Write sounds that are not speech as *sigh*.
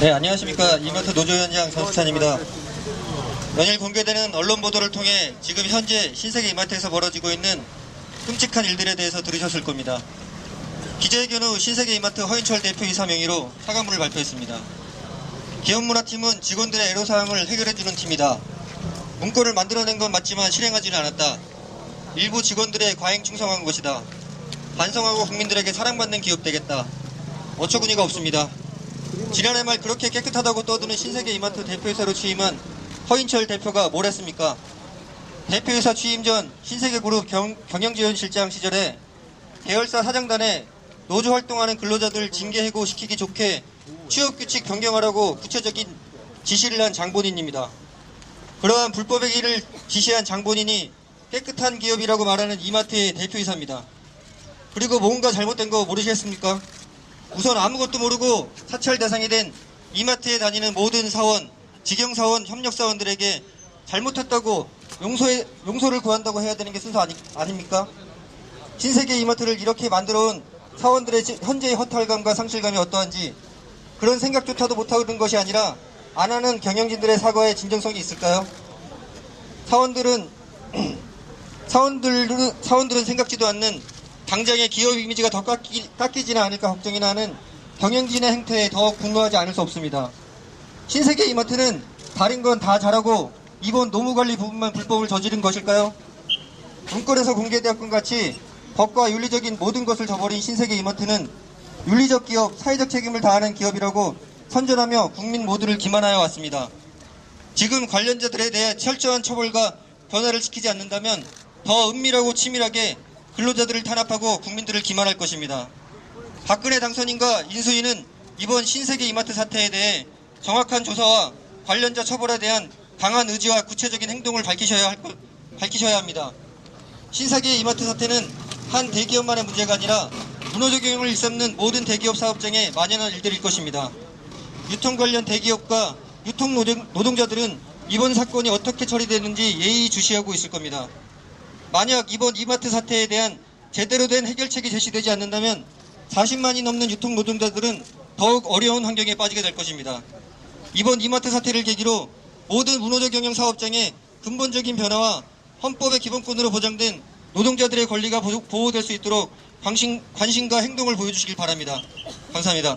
네, 안녕하십니까. 이마트 노조 현장 전수찬입니다. 연일 공개되는 언론 보도를 통해 지금 현재 신세계 이마트에서 벌어지고 있는 끔찍한 일들에 대해서 들으셨을 겁니다. 기자회견 후 신세계 이마트 허인철 대표이사 명의로 사과문을 발표했습니다. 기업문화팀은 직원들의 애로사항을 해결해주는 팀이다. 문건을 만들어낸 건 맞지만 실행하지는 않았다. 일부 직원들의 과잉 충성한 것이다. 반성하고 국민들에게 사랑받는 기업 되겠다. 어처구니가 없습니다. 지난해 말 그렇게 깨끗하다고 떠드는 신세계 이마트 대표이사로 취임한 허인철 대표가 뭘 했습니까? 대표이사 취임 전 신세계그룹 경, 경영지원실장 시절에 계열사 사장단에 노조 활동하는 근로자들 징계 해고시키기 좋게 취업규칙 변경하라고 구체적인 지시를 한 장본인입니다. 그러한 불법의 길을 지시한 장본인이 깨끗한 기업이라고 말하는 이마트의 대표이사입니다. 그리고 뭔가 잘못된 거 모르시겠습니까? 우선 아무것도 모르고 사찰 대상이 된 이마트에 다니는 모든 사원, 직영사원, 협력사원들에게 잘못했다고 용서에, 용서를 구한다고 해야 되는 게 순서 아니, 아닙니까? 신세계 이마트를 이렇게 만들어온 사원들의 지- 현재의 허탈감과 상실감이 어떠한지 그런 생각조차도 못하는 것이 아니라 안 하는 경영진들의 사과에 진정성이 있을까요? 사원들은 *clears throat* 사원들은 사원들은 생각지도 않는 당장의 기업 이미지가 더 깎이, 깎이지는 않을까 걱정이 나는 경영진의 행태에 더 분노하지 않을 수 없습니다. 신세계 이마트는 다른 건 다 잘하고 이번 노무관리 부분만 불법을 저지른 것일까요? 문건에서 공개되었건 같이 법과 윤리적인 모든 것을 저버린 신세계 이마트는 윤리적 기업, 사회적 책임을 다하는 기업이라고 선전하며 국민 모두를 기만하여 왔습니다. 지금 관련자들에 대해 철저한 처벌과 변화를 시키지 않는다면 더 은밀하고 치밀하게 근로자들을 탄압하고 국민들을 기만할 것입니다. 박근혜 당선인과 인수위는 이번 신세계 이마트 사태에 대해 정확한 조사와 관련자 처벌에 대한 강한 의지와 구체적인 행동을 밝히셔야, 할 것- 밝히셔야 합니다. 신세계 이마트 사태는 한 대기업만의 문제가 아니라 문호조경을 일삼는 모든 대기업 사업장에 만연한 일들일 것입니다. 유통 관련 대기업과 유통 노동, 노동자들은 이번 사건이 어떻게 처리되는지 예의주시하고 있을 겁니다. 만약 이번 이마트 사태에 대한 제대로 된 해결책이 제시되지 않는다면 40만이 넘는 유통 노동자들은 더욱 어려운 환경에 빠지게 될 것입니다. 이번 이마트 사태를 계기로 모든 문호조 경영 사업장에 근본적인 변화와 헌법의 기본권으로 보장된 노동자들의 권리가 보호- 보호될 수 있도록 관심, 관심과 행동을 보여주시길 바랍니다. 감사합니다.